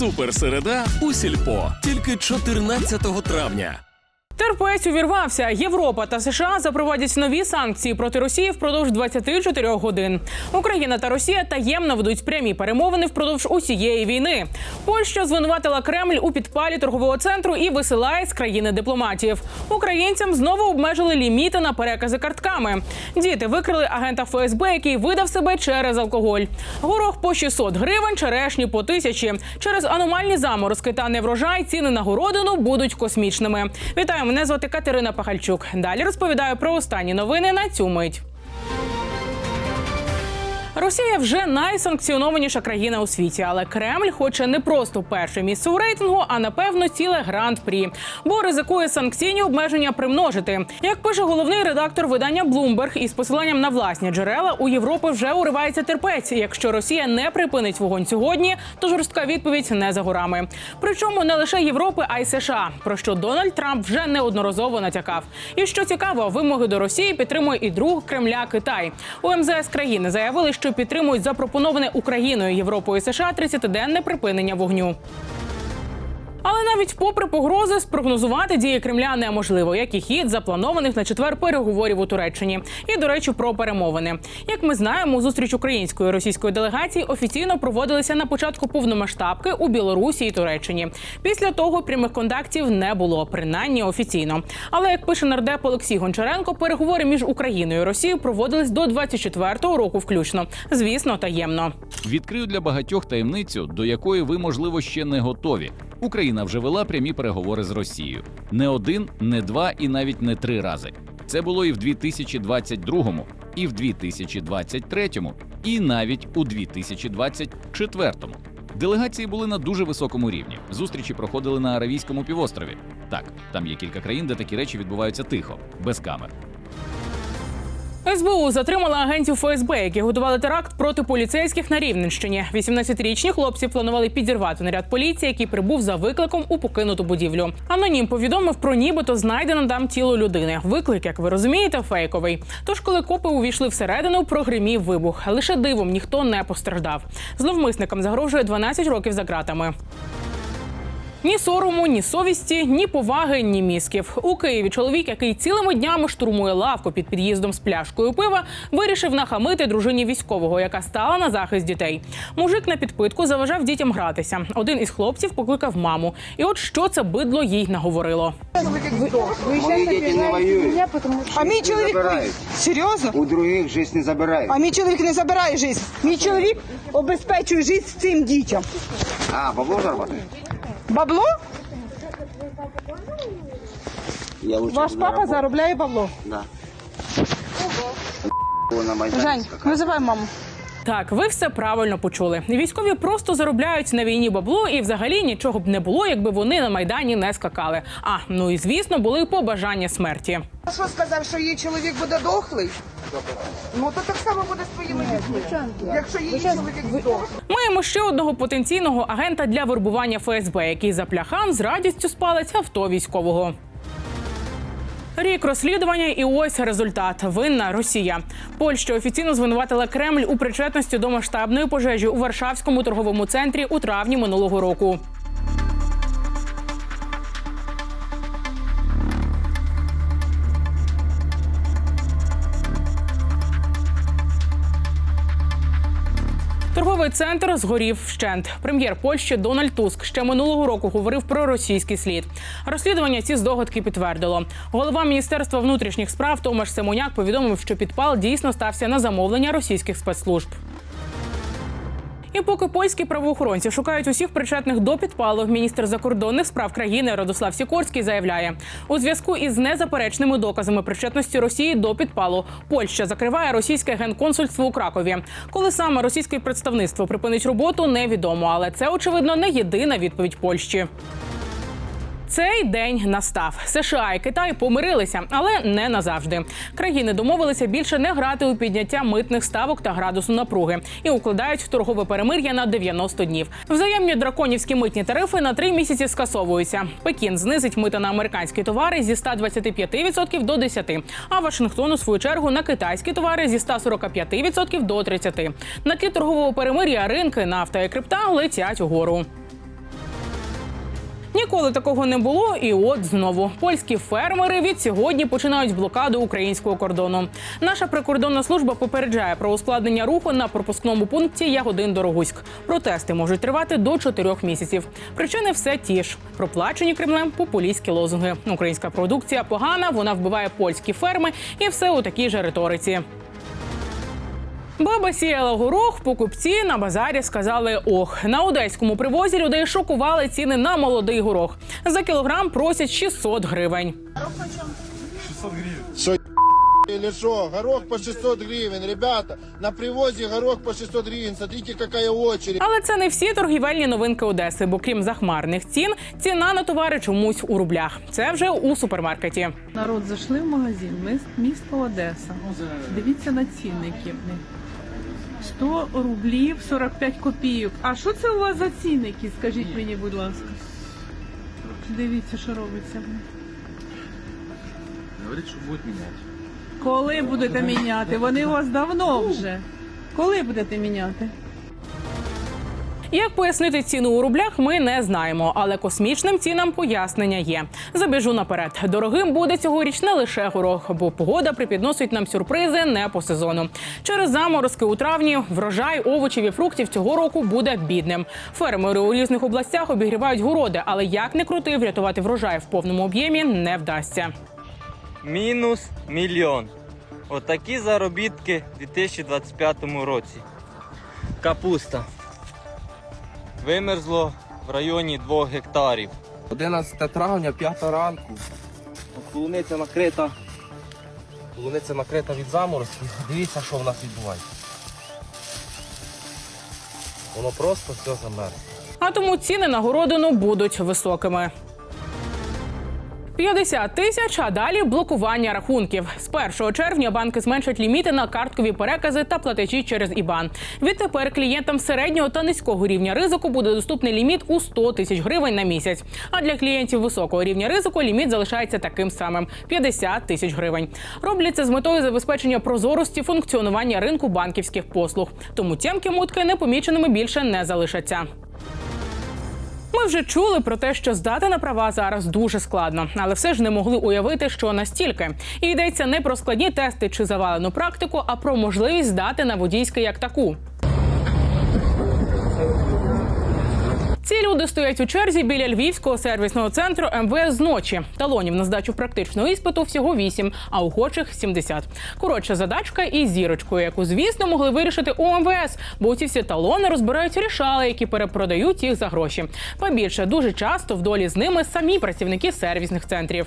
Суперсереда у сільпо тільки 14 травня. Терпець увірвався. Європа та США запровадять нові санкції проти Росії впродовж 24 годин. Україна та Росія таємно ведуть прямі перемовини впродовж усієї війни. Польща звинуватила Кремль у підпалі торгового центру і висилає з країни дипломатів. Українцям знову обмежили ліміти на перекази картками. Діти викрили агента ФСБ, який видав себе через алкоголь. Горох по 600 гривень, черешні по тисячі. Через аномальні заморозки та неврожай ціни на городину будуть космічними. Вітаю, мене звати Катерина Пахальчук. Далі розповідаю про останні новини на цю мить. Росія вже найсанкціонованіша країна у світі, але Кремль хоче не просто перше місце у рейтингу, а напевно ціле гранд-прі, бо ризикує санкційні обмеження примножити. Як пише головний редактор видання Bloomberg із посиланням на власні джерела, у Європи вже уривається терпець. Якщо Росія не припинить вогонь сьогодні, то жорстка відповідь не за горами. Причому не лише Європи, а й США, про що Дональд Трамп вже неодноразово натякав. І що цікаво, вимоги до Росії підтримує і друг Кремля Китай. У МЗС країни заявили, що підтримують запропоноване Україною, Європою США 30-денне припинення вогню. Але навіть попри погрози спрогнозувати дії Кремля неможливо, як і хід запланованих на четвер переговорів у Туреччині. І до речі, про перемовини. Як ми знаємо, зустріч української і російської делегації офіційно проводилися на початку повномасштабки у Білорусі і Туреччині. Після того прямих контактів не було, принаймні офіційно. Але як пише нардеп Олексій Гончаренко, переговори між Україною і Росією проводились до 24-го року, включно. Звісно, таємно. Відкрию для багатьох таємницю, до якої ви, можливо, ще не готові. Україна вже вела прямі переговори з Росією. Не один, не два і навіть не три рази. Це було і в 2022-му, і в 2023-му, і навіть у 2024-му. Делегації були на дуже високому рівні. Зустрічі проходили на Аравійському півострові. Так, там є кілька країн, де такі речі відбуваються тихо, без камер. СБУ затримала агентів ФСБ, які готували теракт проти поліцейських на Рівненщині. 18-річні хлопці планували підірвати наряд поліції, який прибув за викликом у покинуту будівлю. Анонім повідомив про нібито знайдене там тіло людини. Виклик, як ви розумієте, фейковий. Тож, коли копи увійшли всередину, прогримів вибух. Лише дивом ніхто не постраждав. Зловмисникам загрожує 12 років за ґратами. Ні сорому, ні совісті, ні поваги, ні мізків. У Києві чоловік, який цілими днями штурмує лавку під під'їздом з пляшкою пива, вирішив нахамити дружині військового, яка стала на захист дітей. Мужик на підпитку заважав дітям гратися. Один із хлопців покликав маму. І от що це бидло їй наговорило. Мої діти не воюють. А мій чоловік Забирають. серйозно? У других жизнь не забирають. А мій чоловік не забирає життя. Мій чоловік обезпечує життя цим дітям. А, бабло заробляє? Бабло? Я лучше Ваш буду папа работать. заробляє бабло. Да. Ого. Жень, скакав. маму. Так, ви все правильно почули. Військові просто заробляють на війні бабло, і взагалі нічого б не було, якби вони на майдані не скакали. А ну і звісно, були побажання смерті. А що сказав, що її чоловік буде дохлий? Ну то так само буде з твоїми дітьми. Якщо її чоловік здохлий. Маємо ще одного потенційного агента для вербування ФСБ, який за пляхан з радістю спалить авто військового. Рік розслідування, і ось результат. Винна Росія. Польща офіційно звинуватила Кремль у причетності до масштабної пожежі у Варшавському торговому центрі у травні минулого року. Торговий центр згорів вщент. Прем'єр Польщі Дональд Туск ще минулого року говорив про російський слід. Розслідування ці здогадки підтвердило. Голова міністерства внутрішніх справ Томаш Семуняк повідомив, що підпал дійсно стався на замовлення російських спецслужб. І поки польські правоохоронці шукають усіх причетних до підпалу, міністр закордонних справ країни Радослав Сікорський заявляє, у зв'язку із незаперечними доказами причетності Росії до підпалу Польща закриває російське генконсульство у Кракові. Коли саме російське представництво припинить роботу, невідомо, але це очевидно не єдина відповідь Польщі. Цей день настав. США і Китай помирилися, але не назавжди. Країни домовилися більше не грати у підняття митних ставок та градусу напруги і укладають торгове перемир'я на 90 днів. Взаємні драконівські митні тарифи на три місяці скасовуються. Пекін знизить мита на американські товари зі 125% до 10%, а Вашингтон у свою чергу на китайські товари зі 145% до 30%. На тлі торгового перемир'я ринки нафта і крипта летять угору. Ніколи такого не було, і от знову польські фермери від сьогодні починають блокаду українського кордону. Наша прикордонна служба попереджає про ускладнення руху на пропускному пункті Ягодин Дорогуськ. Протести можуть тривати до чотирьох місяців. Причини все ті ж проплачені Кремлем популістські лозунги. Українська продукція погана, вона вбиває польські ферми, і все у такій же риториці. Баба сіяла горох, покупці на базарі сказали ох. На одеському привозі людей шокували ціни на молодий горох. За кілограм просять 600 гривень. Или что? Горох по 600 гривен. Ребята, на привозе горох по 600 гривен. Смотрите, какая очередь. Але це не всі торгівельні новинки Одеси, бо крім захмарних цін, ціна на товари чомусь у рублях. Це вже у супермаркеті. Народ зайшли в магазин, міс- місто Одеса. Дивіться на цінники. 100 рублів 45 копійок. А що це у вас за цінники? Скажіть мені, будь ласка. Дивіться, що робиться. Говорить, що будуть міняти. Коли будете міняти? Вони у вас давно вже. Коли будете міняти? Як пояснити ціну у рублях, ми не знаємо, але космічним цінам пояснення є. Забіжу наперед. Дорогим буде цьогоріч не лише горох, бо погода припідносить нам сюрпризи не по сезону. Через заморозки у травні врожай овочів і фруктів цього року буде бідним. Фермери у різних областях обігрівають городи, але як не крути, врятувати врожай в повному об'ємі не вдасться. Мінус мільйон. Отакі заробітки у 2025 році. Капуста. Вимерзло в районі 2 гектарів. 11 травня, 5 ранку. Полуниця накрита. Полуниця накрита від заморозків. Дивіться, що в нас відбувається. Воно просто все замерзло. А тому ціни на городину будуть високими. 50 тисяч, а далі блокування рахунків. З 1 червня банки зменшать ліміти на карткові перекази та платежі через ІБАН. Відтепер клієнтам середнього та низького рівня ризику буде доступний ліміт у 100 тисяч гривень на місяць. А для клієнтів високого рівня ризику ліміт залишається таким самим 50 тисяч гривень. Роблять це з метою забезпечення прозорості функціонування ринку банківських послуг. Тому тємки мутки непоміченими більше не залишаться. Ми вже чули про те, що здати на права зараз дуже складно, але все ж не могли уявити, що настільки. І йдеться не про складні тести чи завалену практику, а про можливість здати на водійське як таку. Люди стоять у черзі біля львівського сервісного центру МВС зночі. Талонів на здачу практичного іспиту всього 8, а охочих 70. Коротша задачка і зірочкою, яку, звісно, могли вирішити у МВС, бо ці всі талони розбирають рішали, які перепродають їх за гроші. Побільше дуже часто в долі з ними самі працівники сервісних центрів.